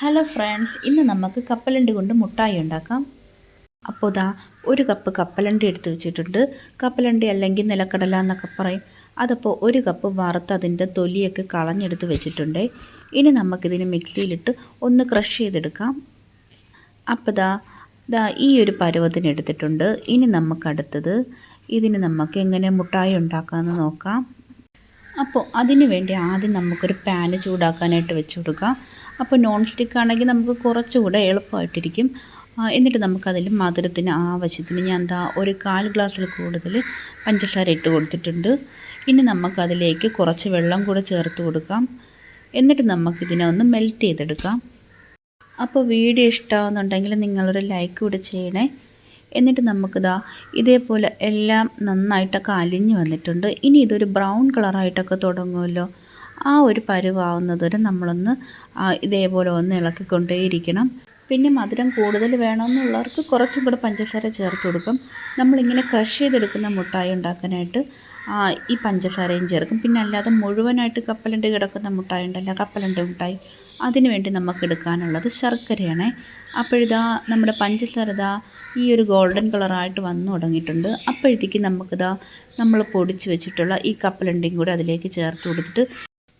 Hello friends ഇന്ന് നമുക്ക് കപ്പലണ്ടി കൊണ്ട് മുട്ടായി ഉണ്ടാക്കാം. അപ്പോൾ ഇതാ ഒരു കപ്പ് കപ്പലണ്ടി എടുത്ത് വെച്ചിട്ടുണ്ട്. കപ്പലണ്ടി അല്ലെങ്കിൽ നിലക്കടല എന്നൊക്കെ പറയും. അതപ്പോൾ ഒരു കപ്പ് വറുത്ത് അതിന്റെ തൊലിയൊക്കെ കളഞ്ഞെടുത്ത് വെച്ചിട്ടുണ്ട്. ഇനി നമുക്കിതിന് മിക്സിയിലിട്ട് ഒന്ന് ക്രഷ് ചെയ്തെടുക്കാം. അപ്പോൾ ഇതാ ഇതാ ഈ ഒരു പരുവത്തിന് എടുത്തിട്ടുണ്ട്. ഇനി നമുക്കടുത്തത് ഇതിന് നമുക്ക് എങ്ങനെ മുട്ടായി ഉണ്ടാക്കാമെന്ന് നോക്കാം. അപ്പോൾ അതിന് വേണ്ടി ആദ്യം നമുക്കൊരു പാന് ചൂടാക്കാനായിട്ട് വെച്ച് കൊടുക്കാം. അപ്പോൾ നോൺ സ്റ്റിക്ക് ആണെങ്കിൽ നമുക്ക് കുറച്ചുകൂടെ എളുപ്പമായിട്ടിരിക്കും. എന്നിട്ട് നമുക്കതിൽ മധുരത്തിന് ആവശ്യത്തിന് ഞാൻ എന്താ ഒരു കാൽ ഗ്ലാസ്സിൽ കൂടുതൽ പഞ്ചസാര ഇട്ട് കൊടുത്തിട്ടുണ്ട്. ഇനി നമുക്കതിലേക്ക് കുറച്ച് വെള്ളം കൂടെ ചേർത്ത് കൊടുക്കാം. എന്നിട്ട് നമുക്കിതിനെ ഒന്ന് മെൽറ്റ് ചെയ്തെടുക്കാം. അപ്പോൾ വീഡിയോ ഇഷ്ടമാവുന്നുണ്ടെങ്കിൽ നിങ്ങളൊരു ലൈക്ക് കൂടെ ചെയ്യണേ. എന്നിട്ട് നമുക്കിതാ ഇതേപോലെ എല്ലാം നന്നായിട്ടൊക്കെ അലിഞ്ഞു വന്നിട്ടുണ്ട്. ഇനി ഇതൊരു ബ്രൗൺ കളറായിട്ടൊക്കെ തുടങ്ങുമല്ലോ. ആ ഒരു പരുവാവുന്നത് വരെ നമ്മളൊന്ന് ഇതേപോലെ ഒന്ന് ഇളക്കിക്കൊണ്ടേയിരിക്കണം. പിന്നെ മധുരം കൂടുതൽ വേണമെന്നുള്ളവർക്ക് കുറച്ചും കൂടെ പഞ്ചസാര ചേർത്ത് കൊടുക്കും. നമ്മളിങ്ങനെ ക്രഷ് ചെയ്തെടുക്കുന്ന മുട്ടായി ഉണ്ടാക്കാനായിട്ട് ഈ പഞ്ചസാരയും ചേർക്കും. പിന്നെ അല്ലാതെ മുഴുവനായിട്ട് കപ്പലണ്ടി കിടക്കുന്ന മുട്ടായി ഉണ്ടല്ലോ കപ്പലണ്ടി മുട്ടായി. അതിന് വേണ്ടി നമുക്ക് എടുക്കാനുള്ളത് ശർക്കരയാണ്. അപ്പോഴിതാ നമ്മുടെ പഞ്ചസാര ഇതാ ഈ ഒരു ഗോൾഡൻ കളറായിട്ട് വന്നു തുടങ്ങിയിട്ടുണ്ട്. അപ്പോഴത്തേക്ക് നമുക്കിതാ നമ്മൾ പൊടിച്ച് വെച്ചിട്ടുള്ള ഈ കപ്പലണ്ടിയും കൂടി അതിലേക്ക് ചേർത്ത് കൊടുത്തിട്ട്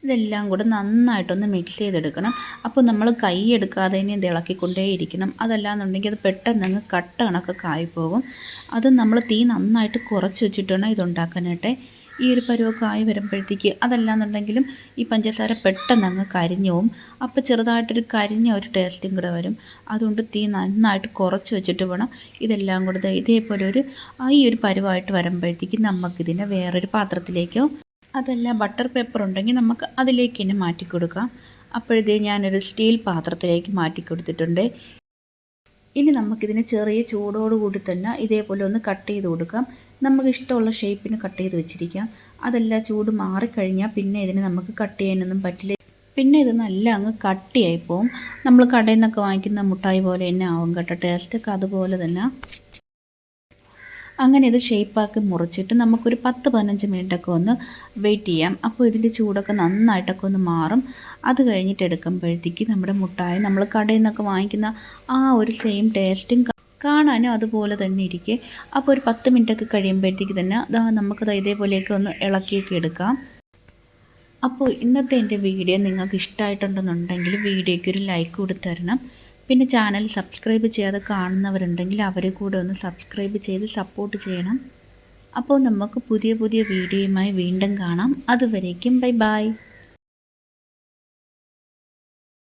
ഇതെല്ലാം കൂടെ നന്നായിട്ടൊന്ന് മിക്സ് ചെയ്തെടുക്കണം. അപ്പോൾ നമ്മൾ കൈ എടുക്കാതെ ഇനി ഇത് ഇളക്കിക്കൊണ്ടേയിരിക്കണം. അതല്ലാന്നുണ്ടെങ്കിൽ അത് പെട്ടെന്ന് അങ്ങ് കട്ട കണക്കൊക്കെ ആയിപ്പോകും അത് നമ്മൾ തീ നന്നായിട്ട് കുറച്ച് വെച്ചിട്ട് വേണം ഇതുണ്ടാക്കാനായിട്ട്. ഈ ഒരു പരുവൊക്കെ ആയി വരുമ്പോഴത്തേക്ക് അതല്ലാന്നുണ്ടെങ്കിലും ഈ പഞ്ചസാര പെട്ടെന്ന് അങ്ങ് കരിഞ്ഞു പോവും. അപ്പോൾ ചെറുതായിട്ടൊരു കരിഞ്ഞ ഒരു ടേസ്റ്റും കൂടെ വരും. അതുകൊണ്ട് തീ നന്നായിട്ട് കുറച്ച് വെച്ചിട്ട് വേണം ഇതെല്ലാം കൂടെ ഇതേപോലെ ഒരു ഈ ഒരു പരുവായിട്ട് വരുമ്പോഴത്തേക്ക് നമുക്കിതിനെ വേറൊരു പാത്രത്തിലേക്കോ അതല്ല ബട്ടർ പേപ്പർ ഉണ്ടെങ്കിൽ നമുക്ക് അതിലേക്ക് തന്നെ മാറ്റി കൊടുക്കാം. അപ്പോഴത്തേ ഞാനൊരു സ്റ്റീൽ പാത്രത്തിലേക്ക് മാറ്റി കൊടുത്തിട്ടുണ്ട്. ഇനി നമുക്കിതിനെ ചെറിയ ചൂടോടുകൂടി തന്നെ ഇതേപോലെ ഒന്ന് കട്ട് ചെയ്ത് കൊടുക്കാം. നമുക്ക് ഇഷ്ടമുള്ള ഷേപ്പിന് കട്ട് ചെയ്ത് വെച്ചിരിക്കാം. അതല്ല ചൂട് മാറിക്കഴിഞ്ഞാൽ പിന്നെ ഇതിനെ നമുക്ക് കട്ട് ചെയ്യാനൊന്നും പറ്റില്ല. പിന്നെ ഇത് നല്ല അങ്ങ് കട്ടിയായി പോവും. നമ്മൾ കടയിൽ നിന്നൊക്കെ വാങ്ങിക്കുന്ന മുട്ടായി പോലെ തന്നെ ആവും കേട്ടോ. ടേസ്റ്റൊക്കെ അതുപോലെ തന്നെ. അങ്ങനെ ഇത് ഷേപ്പാക്കി മുറിച്ചിട്ട് നമുക്കൊരു പത്ത് പതിനഞ്ച് മിനിറ്റൊക്കെ ഒന്ന് വെയിറ്റ് ചെയ്യാം. അപ്പോൾ ഇതിന്റെ ചൂടൊക്കെ നന്നായിട്ടൊക്കെ ഒന്ന് മാറും. അത് കഴിഞ്ഞിട്ട് എടുക്കുമ്പോഴത്തേക്ക് നമ്മുടെ മുട്ടായി നമ്മൾ കടയിൽ നിന്നൊക്കെ വാങ്ങിക്കുന്ന ആ ഒരു സെയിം ടേസ്റ്റും കാണാനും അതുപോലെ തന്നെ ഇരിക്കെ. അപ്പോൾ ഒരു പത്ത് മിനിറ്റൊക്കെ കഴിയുമ്പോഴത്തേക്ക് തന്നെ നമുക്കത് ഇതേപോലെയൊക്കെ ഒന്ന് ഇളക്കിയൊക്കെ എടുക്കാം. അപ്പോൾ ഇന്നത്തെ എന്റെ വീഡിയോ നിങ്ങൾക്ക് ഇഷ്ടമായിട്ടുണ്ടെന്നുണ്ടെങ്കിൽ വീഡിയോയ്ക്ക് ഒരു ലൈക്ക് കൊടുത്തരണം പിന്നെ ചാനൽ സബ്സ്ക്രൈബ് ചെയ്യാതെ കാണുന്നവരുണ്ടെങ്കിൽ അവരെ കൂടെ ഒന്ന് സബ്സ്ക്രൈബ് ചെയ്ത് സപ്പോർട്ട് ചെയ്യണം. അപ്പോൾ നമുക്ക് പുതിയ പുതിയ വീഡിയോയുമായി വീണ്ടും കാണാം. അതുവരേക്കും ബൈ ബൈ.